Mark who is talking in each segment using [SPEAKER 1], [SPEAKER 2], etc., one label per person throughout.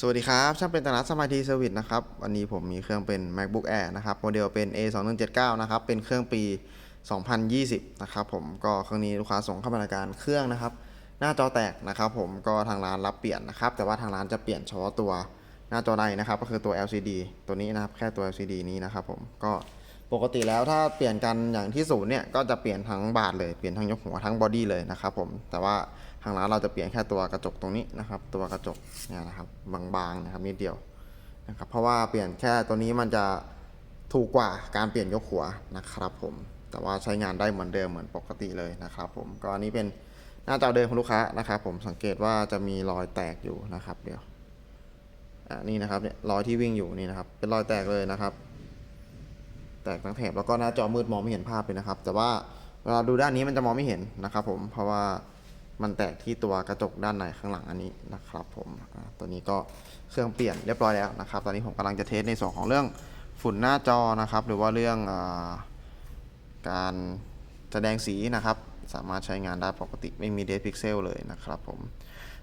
[SPEAKER 1] สวัสดีครับ ช่างเป็นตลาดสมาธิเซอร์วิสนะครับ วันนี้ผมมีเครื่องเป็น macbook air นะครับโมเดลเป็น a 2 1 7 9นะครับ เป็นเครื่องปี 2020 นะครับผม ก็เครื่องนี้ลูกค้าส่งเข้ามาในการเครื่องนะครับ หน้าจอแตกนะครับผม ก็ทางร้านรับเปลี่ยนนะครับ แต่ว่าทางร้านจะเปลี่ยนเฉพาะตัวหน้าจอในนะครับ ก็คือตัว LCD ตัวนี้นะครับ แค่ตัว LCD นี้นะครับผม ก็ ปกติแล้วถ้าเปลี่ยนกันอย่างที่ศูนย์เนี่ยก็จะเปลี่ยนทั้งบาทเลยเปลี่ยนทั้งยกหัวทั้งบอดี้เลยนะครับผมแต่ว่าทางร้านเราจะเปลี่ยนแค่ตัวกระจกตรงนี้นะครับ ตัวกระจกเนี่ยนะครับบางๆนะครับนิดเดียวนะครับเพราะว่าเปลี่ยนแค่ตัวนี้มันจะถูกกว่าการเปลี่ยนยกหัวนะครับผมแต่ว่าใช้งานได้เหมือนเดิมเหมือนปกติเลยนะครับผมก็อันนี้เป็นหน้าจอเดิมของลูกค้านะครับผมสังเกตว่าจะมีรอยแตกอยู่นะครับเดี๋ยวอ่านี่นะครับเนี่ยรอยที่วิ่งอยู่นี่นะครับเป็นรอยแตกเลยนะครับ แตกทั้งแถบแล้วก็หน้าจอมืดมองไม่เห็นภาพเลยนะครับ แต่ว่าเวลาดูด้านนี้มันจะมองไม่เห็นนะครับ ผมเพราะว่ามันแตกที่ตัวกระจกด้านในข้างหลังอันนี้นะครับ ผมตัวนี้ก็เครื่องเปลี่ยนเรียบร้อยแล้วนะครับ ตอนนี้ผมกำลังจะเทสในส่วนของเรื่องฝุ่นหน้าจอนะครับ หรือว่าเรื่องอการแสดงสีนะครับ สามารถใช้งานได้ปกติไม่มีเด d พิกเซลเลยนะครับผม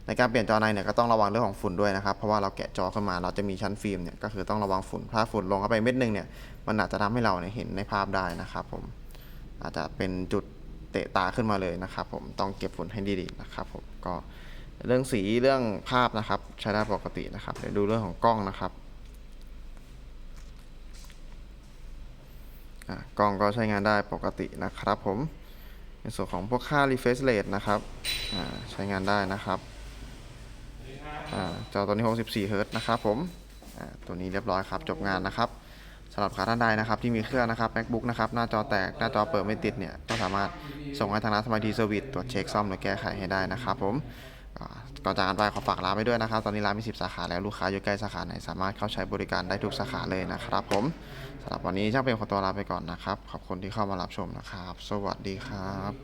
[SPEAKER 1] ในการเปลี่ยนจอในเนี่ยก็ต้องระวังเรื่องของฝุ่นด้วยนะครับ เพราะว่าเราแกะจอขึ้นมาเราจะมีชั้นฟิล์มเนี่ยก็คือต้องระวังฝุ่นถ้าฝุ่นลงเข้าไปเม็ดหนึงเนี่ยมันอาจจะทำให้เราเนี่ยเห็นในภาพได้นะครับผมอาจจะเป็นจุดเตะตาขึ้นมาเลยนะครับผมต้องเก็บฝุ่นให้ดีๆนะครับผมก็เรื่องสีเรื่องภาพนะครับใช้ได้ปกตินะครับเดี๋ยวดูเรื่องของกล้องนะครับกล้องก็ใช้งานได้ปกตินะครับผม ในส่วนของพวกค่า refresh rate นะครับอ่าใช้งานได้นะครับอ่าจอตัวนี้64เฮิรต์นะครับผมอ่าตัวนี้เรียบร้อยครับจบงานนะครับสำหรับลูกค้าท่านใดนะครับที่มีเครื่องนะครับ macbook นะครับหน้าจอแตกหน้าจอเปิดไม่ติดเนี่ยก็สามารถส่งให้ทางร้านสมาร์ทีเซอร์วิสตรวจเช็คซ่อมหรือแก้ไขให้ได้นะครับผม ก่อนจากกันไปขอฝากร้านไปด้วยนะครับ ตอนนี้ร้านมี 10 สาขาแล้วลูกค้าอยู่ใกล้สาขาไหนสามารถเข้าใช้บริการได้ทุกสาขาเลยนะครับผมสำหรับวันนี้ช่างเป็นขอตัวลาไปก่อนนะครับ ขอบคุณที่เข้ามารับชมนะครับ สวัสดีครับ